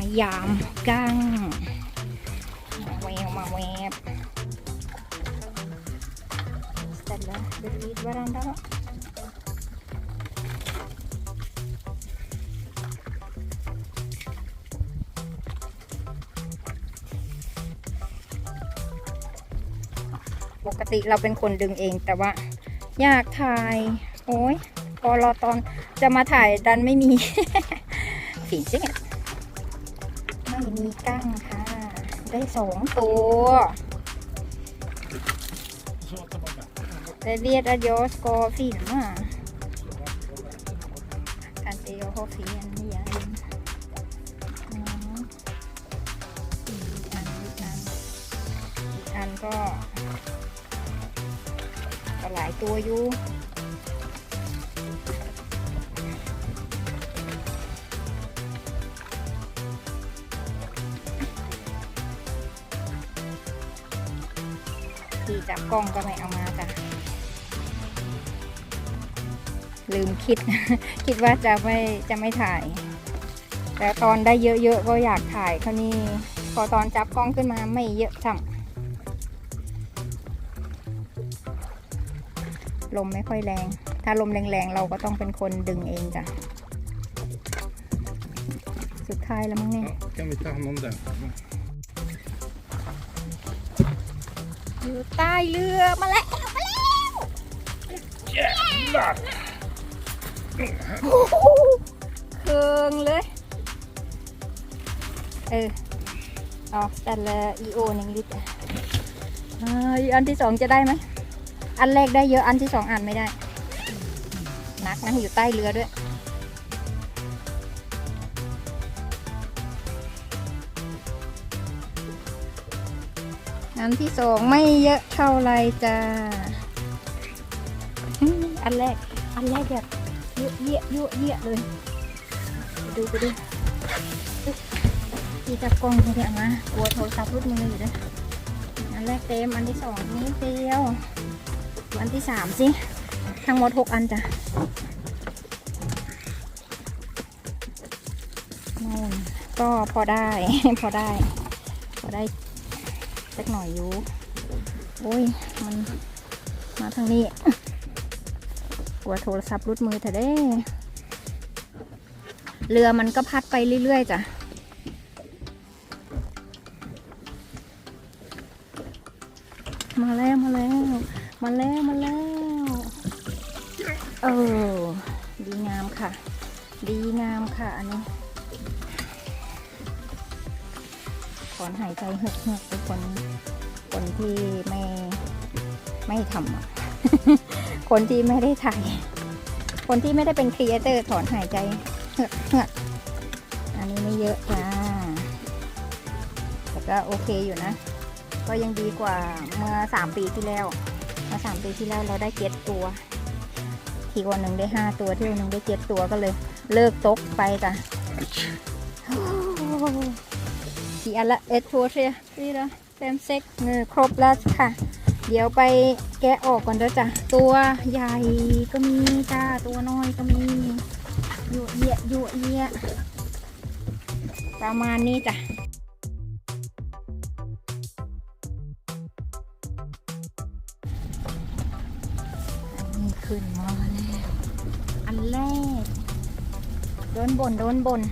ายามกั้งมาแววมาแวบเสร็จแล้วเดลิทวรันดาปกติเราเป็นคนดึงเองแต่ว่า อยากถ่าย โอ้ยพอรอตอนจะมาถ่ายดันไม่มี ฝีเจ๊ไม่ มีกั้งค่ะ ได้สองตัวแต่เรียดอโยสกอฟิลมาการเตียวเขาฟีอันนี้ยันอืมอีกอันอีกอันอีกอันก็ ก็หลายตัวอยู่ ที่จับกล้องก็ไม่เอามาจ้ะลืมคิด คิดว่าจะไม่จะไม่ถ่าย แต่ตอนได้เยอะๆก็อยากถ่ายครานี้พอตอนจับกล้องขึ้นมาไม่เยอะช่ำลมไม่ค่อยแรง ถ้าลมแรงๆเราก็ต้องเป็นคนดึงเองจ้ะ สุดท้ายแล้วมั้งเนี่ย อยู่ใต้เรือมาแล้วมาแล้ว Jävlar! โอ้โหเคืองเลย เออออกแต่ละอีโอหนึ่งลิตรอ่าอีอันที่สองจะได้ไหม อันแรกได้เยอะ อันที่สองอ่านไม่ได้หนักนะอยู่ใต้เรือด้วย อันที่สองไม่เยอะเท่าไรจ้า อันแรก อันแรกแบบเยอะเยอะเยอะเยอะเลย ดูไปดูที่จับกล้องเนี่ยมากลัวโทรศัพท์รุดมืออยู่ด้วยอันแรกเต็ม อันที่สองนิดเดียว อันที่สามสิ ทั้งหมดหกอันจ้ะนู่นก็พอได้ พอได้ พอได้ สักหน่อยอยู่โอ้ย มันมาทางนี้กลัวโทรศัพท์รุดมือเถอะเด้ เรือมันก็พัดไปเรื่อยๆจ้ะมาแล้วมาแล้ว มาแล้วมาแล้ว เออ ดีงามค่ะ ดีงามค่ะอันนี้ อนหายใจเฮือกๆเป็นคนคนที่ไม่ไม่ทำอะคนที่ไม่ได้ถ่าย คนที่ไม่ได้เป็นครีเอเตอร์ถอนหายใจเฮือกเฮือกอันนี้ไม่เยอะจ้าแต่ก็โอเคอยู่นะ ก็ยังดีกว่าเมื่อสามปีที่แล้วเมื่อสามปีที่แล้วเราได้เจ็ดตัว ทีวันหนึ่งได้ห้าตัวที่วันหนึ่งได้เจ็ดตัวก็เลย เลิกตกไปจ้ะ กี่อันละเอ็ดทัวเชียนี่ละเต็มเซ็กเงอครบแล้วค่ะ เดี๋ยวไปแกะออกก่อนเด้อจ้ะตัวใหญ่ก็มีจ้าตัวน้อยก็มียั่เยียยั่เยียประมาณนี้จ้ะอันนี้ขึ้นมาแล้วอันแรกโดนบนโดนบน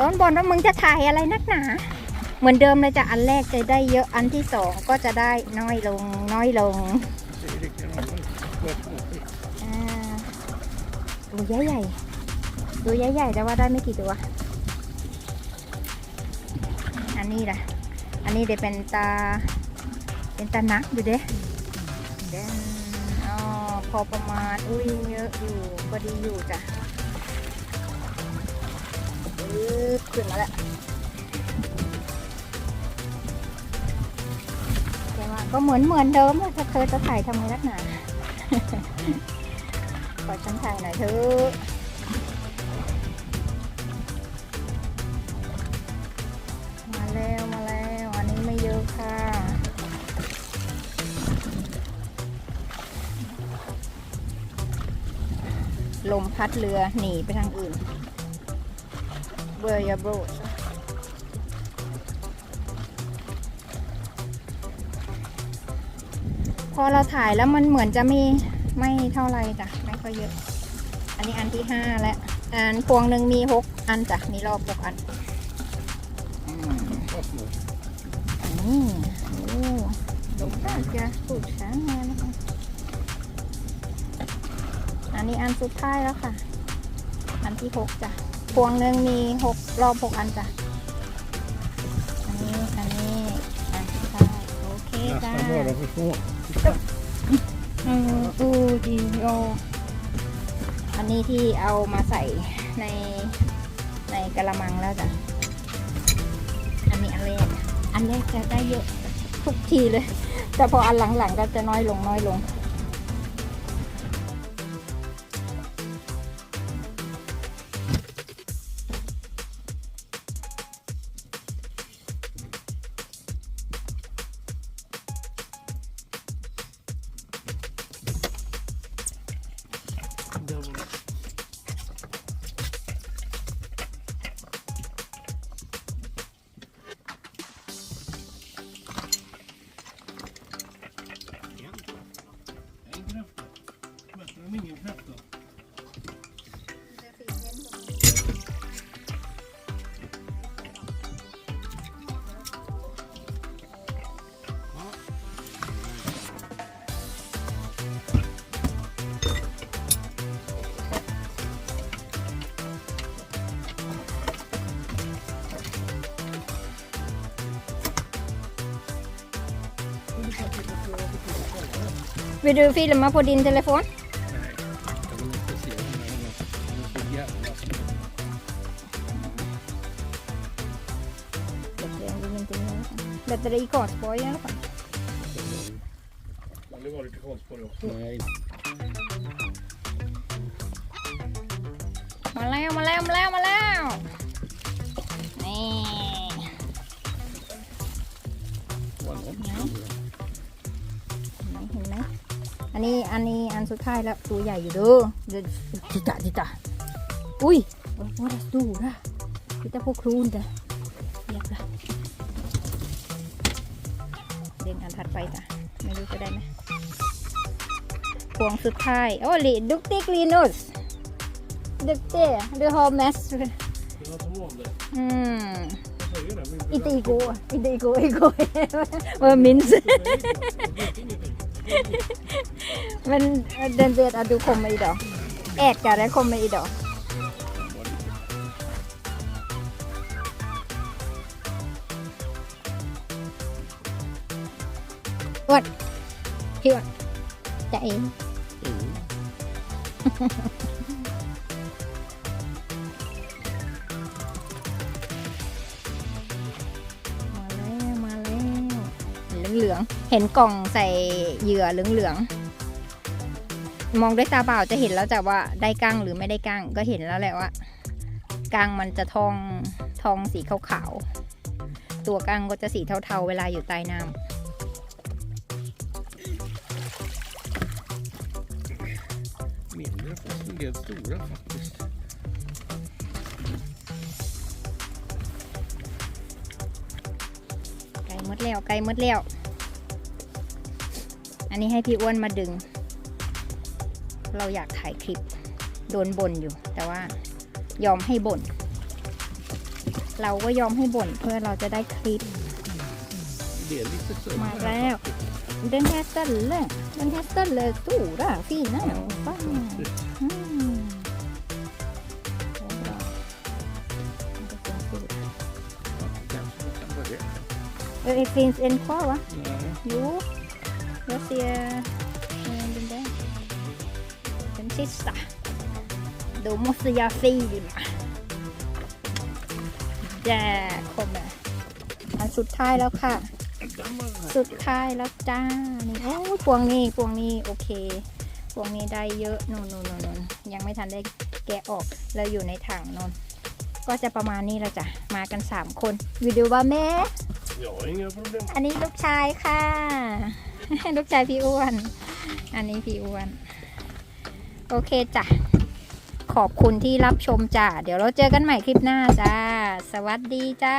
โดนบนว่ามึงจะถ่ายอะไรนักหนา เหมือนเดิมเลยจ้ะอันแรกจะได้เยอะอันที่สองก็จะได้น้อยลงน้อยลงอ่าตัวใหญ่ใหญ่ตัวใหญ่ใหญ่แต่ว่าได้ไม่กี่ตัว อันนี้ล่ะ อันนี้เดี๋ยวเป็นตา เป็นตานักอยู่เด้เดนอ๋อพอประมาณ อุ้ยเยอะอยู่พอดีอยู่จ้ะ ขึ้นมาแล้วแต่ว่าก็เหมือนเหมือนเดิมเลยถ้าเธอจะถ่ายทำไงนักหนาขอฉันถ่ายหน่อยเถอะมาแล้วมาแล้วอันนี้ไม่เยอะค่ะลมพัดเรือหนีไปทางอื่น börja blåsa. พอเราถ่ายแล้วมันเหมือนจะไม่ไม่เท่าไรจ้ะไม่ค่อยเยอะ อันนี้อันที่ห้าแล้วอันพวงหนึ่งมีหกอันจ้ะมีรอบหกอันนี่ โอ้ดูน่าจะสูดช้างเลยนะคะ อันนี้อันสุดท้ายแล้วค่ะ อันที่หกจ้ะ พวงหนึ่งมีหกรอบหกอันจ้ะ อันนี้ อันนี้อันสุดท้ายโอเคจ้า Nästan bara för små. อืมอูดีโออันนี้ที่เอามาใส่ในในกระมังแล้วจ้ะ อันนี้อันแรก อันแรกจะได้เยอะทุกทีเลย แต่พออันหลังๆก็จะน้อยลงน้อยลง ป็นยังไงค่ะแบตเตอรี่ก่อนสปอยแล้วค่ะ Det har varit konstigt på det också. Nej. มาแล้วมาแล้วมาแล้วมา นนี้อันนี้อันสุดท้ายแล้วตัวใหญ่อยู่เด้อเดี๋ยวจิตาจิตาอุ้ยว่าจะดูนะพี่ตาพวกครูนจ้ะเรียบละเดินอันถัดไปจ้ะไม่รู้จะได้ไหมพวงสุดท้ายโอ้ลีดุกติกลีนุสดุกเต้ดูฮอมแมสอืมอิตาอีโกะอิตาอีโกะอีโกะว่ามินส์ Men den vet att du kommer idag. Ägare kommer idag. What? Here. จะเองมาแล้วมาแล้วเหลืองๆเห็นกล่องใส่เหยื่อเหลืองๆ มองด้วยตาเปล่าจะเห็นแล้วแต่ว่าได้กั้งหรือไม่ได้กั้งก็เห็นแล้วแหละว่ากั้งมันจะทองทองสีขาวๆตัวกั้งก็จะสีเทาๆ เวลาอยู่ใต้น้ Mindre fast en del stora faktiskt. ำไก่มดแล้วไก่มดแล้วอันนี้ให้พี่อ้วนมาดึง เราอยากถ่ายคลิป โดนบ่นอยู่ แต่ว่ายอมให้บ่น เราก็ยอมให้บ่นเพื่อเราจะได้คลิป Det är lite så. มาแล้ว Den här stället, den här stället är stora, fina. Fan. Mm. Det är bra. Det finns stora. Kanske vi kan börja. Eh, Det finns en kvar va? Nej. Jo, jag ser eh, den där. Den sista. Då måste jag filma. Där kommer. อันสุดท้ายแล้วค่ะ Den var den här. สุดท้ายแล้วจ้า นี่โอ้ยพวงนี้พวงนี้โอเค พวงนี้ได้เยอะนู่นนู่นนู่นนู่นยังไม่ทันได้แกะออกแล้วอยู่ในถังนนก็จะประมาณนี้แล้วจ้ะ มากัน 3 คนวิดีโอว่าแม่ Jag har inga problem. อันนี้ลูกชายค่ะ ลูกชายพี่อ้วน อันนี้พี่อ้วน โอเคจ้ะ ขอบคุณที่รับชมจ้ะ เดี๋ยวเราเจอกันใหม่คลิปหน้าจ้า สวัสดีจ้า